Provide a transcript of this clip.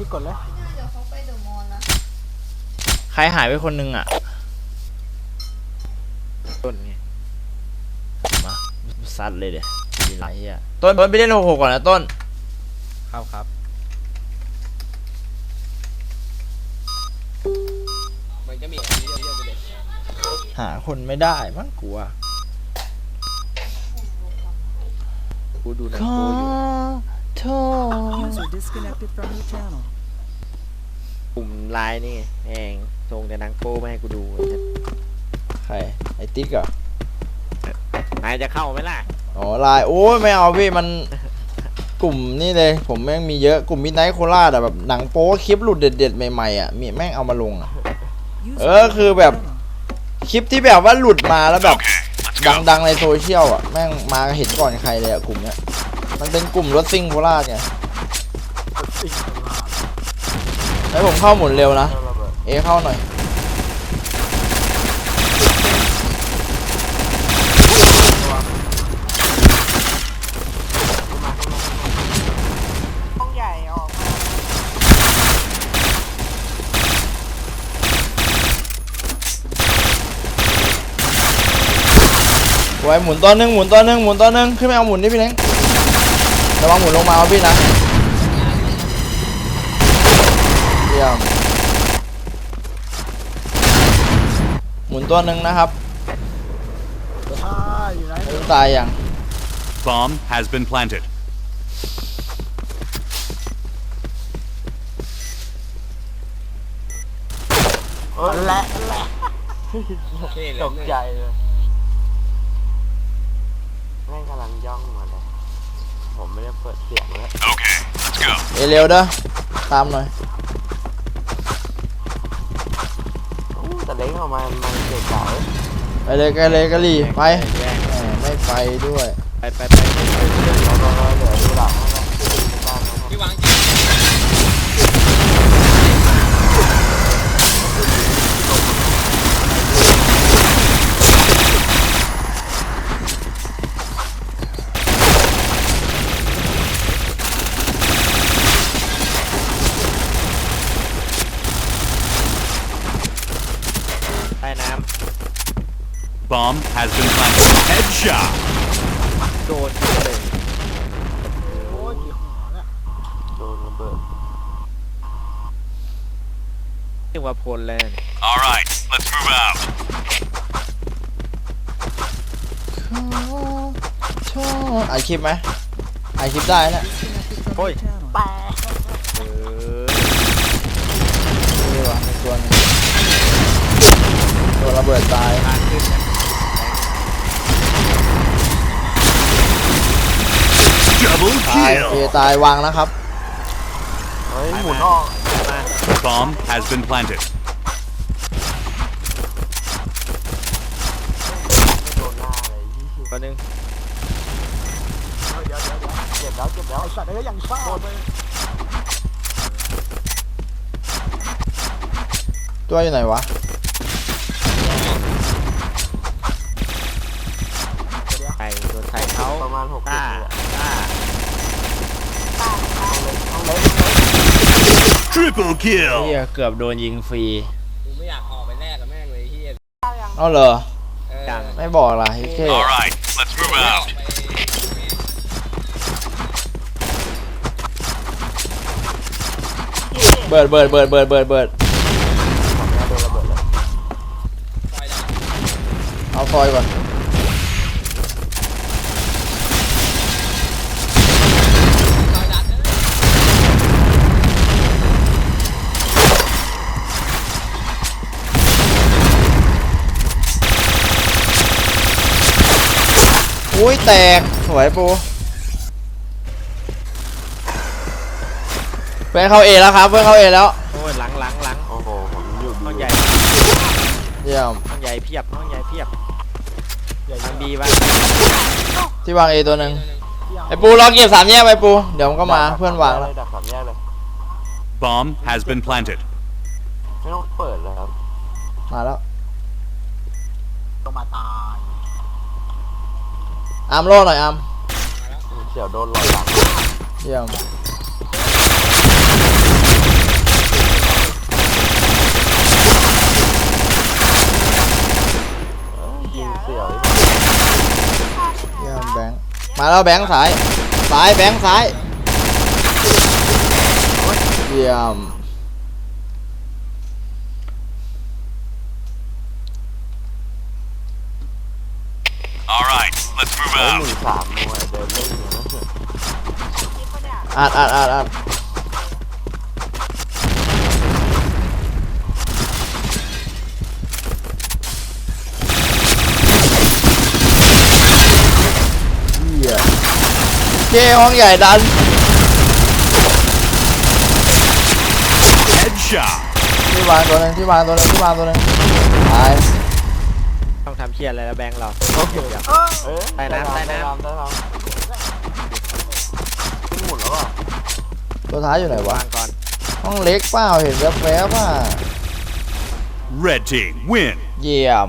พี่กดเลยเดี๋ยวเขาไปเดอะมอลล์นะใครหายไปคนนึงอะต้นไงมาซัดเลยเดี๋ยวมีไรอะต้นต้นไปเล่นหกหกก่อนนะต้น ครับครับมันก็มีอันนี้เยอะๆไปเลยหาคนไม่ได้มั้งกลัวกูดูหนังขอโป๊อยู่ โทษ User disconnected from your channel. กลุ่มไลน์นี่แหงส่งแต่หนังโป๊มาให้กูดูใครไอ้ติ๊กเหรอะนายจะเข้าไหมล่ะอ๋อไลน์โอ้ยไม่เอาพี่มันกลุ่มนี่เลย ผมแม่งมีเยอะกลุ่มมิดไนท์โคราชอะแบบหนังโป๊คลิปหลุดเด็ดๆใหม่ๆอะมีแม่งเอามาลงอะ User เออคือแบบ channel. คลิปที่แบบว่าหลุดมาแล้วแบบดังๆในโซเชียลอะแม่งมาเห็นก่อนใครเลยอะกลุ่มเนี้ย มันเป็นกลุ่มรถซิ่งโคราชไงให้ผมเข้าหมุนเร็วนะเอเข้าหน่อยห้องใหญ่ออกมาไว้หมุนตัวหนึ่งหมุนตัวหนึ่งหมุนตัวหนึ่งขึ้นไปเอาหมุนดิพี่เล้ง ระวังหมุนลงมาเอาพี่นะเยี่ยมหมุนตัวหนึ่งนะครับอ่าอยู่ไหนไม่ตายยัง Bomb has been planted. เออและและตกใจเลยแม่งกำลังย่องมาเลย ผมไม่ได้เปิดเสียงเลย Okay, let's go. เอเร็วเด้อตามหน่อยอู้แต่เล้งออกมามันเกิดเก่าไปเลยกันเลยกะลีไปแย่งแหมไม่ไปด้วย ไปไปไปไปไปเราเราเราเหลือดูหลังให้เราบ้านนะครับ Bomb has been planted. Headshot. ำโดนเลยโอ้ยกี่หัวเนี่ยโดนระเบิดเรียกว่าพลเลย All right, let's move out. ชอบอัดคลิปไหมอัดคลิปได้นะ Disconnected from your channel. เออนี่วะในตัวหนึงตัวระเบิดตาย ทางขึ้นนะ Double ตายเอ kill. ตายวางนะครับ เฮ้ยหมุนออกมา Bomb has been planted. ไม่โดนหน้าเลยยี่สิบตัวหนึงเดี๋ยวเดี๋ยวเดี๋ยวเจ็บแล้วเจ็บแล้วไอสัตว์เอ้ยยังซ่าเลยตัวอยู่ไหนวะ ไทยตัวไทยเขาประมาณหกต้าสิบเลยอะต้าต้องเล็ก Triple เฮี kill. ยเกือบโดนยิงฟรีกูไม่อยากออกไปแรกกับแม่งเลยที่เอาเหรอจังไม่บอกล่ะเฮ้ย All right, let's move out. เบิดเบิดเบิดเบิดเบิดเบิดโดนระเบิดเลยเอาซอยก่อน อุ้ยแตกสวยปูเพื่อนเข้าเอแล้วครับเพื่อนเข้าเอแล้วโอ้ยหลังหลังหลังโอ้โหผมอยู่ห้องดีใหญ่เยี่ยมห้องใหญ่เพียบห้องใหญ่เพียบทางบีบ้างที่วางเอตัวหนึ่งไอปูรอเก็บสามแยกไปปูเดี๋ยวมันก็มาเพื่อนวางแล้ว ดักสามแยกเลย Bomb has been planted. ไม่ต้องเปิดเลยครับ มาแล้ว ต้องมาตาย อาร์มรอหน่อยอามเสียวโดนหลอยหลังเยี่ยมเยี่ยมแบงมาแล้วแบงค์สายสายแบงค์สายเยี่ยม let's move เฮ้ย out. หนึ่งสามมวยเดินเล่นอย่างนั้นเถอะอัดอัดอัดอัดเหี้ยเจ้ห้องใหญ่ดัน Headshot. ที่วางตัวหนึงที่วางตัวหนึงที่วางตัวหนึงตาย ต้องทำเชียร์อะไรแล้วแบงค์เราเออเอ้ยใต้น้ำใต้น้ำใต้น้ำขึ้นหมุนแล้วอะตัวท้ายอยู่ไหนวะวางก่อนห้องเล็กเปล่าเห็นแวบๆป่ะ Red team win. เยี่ยม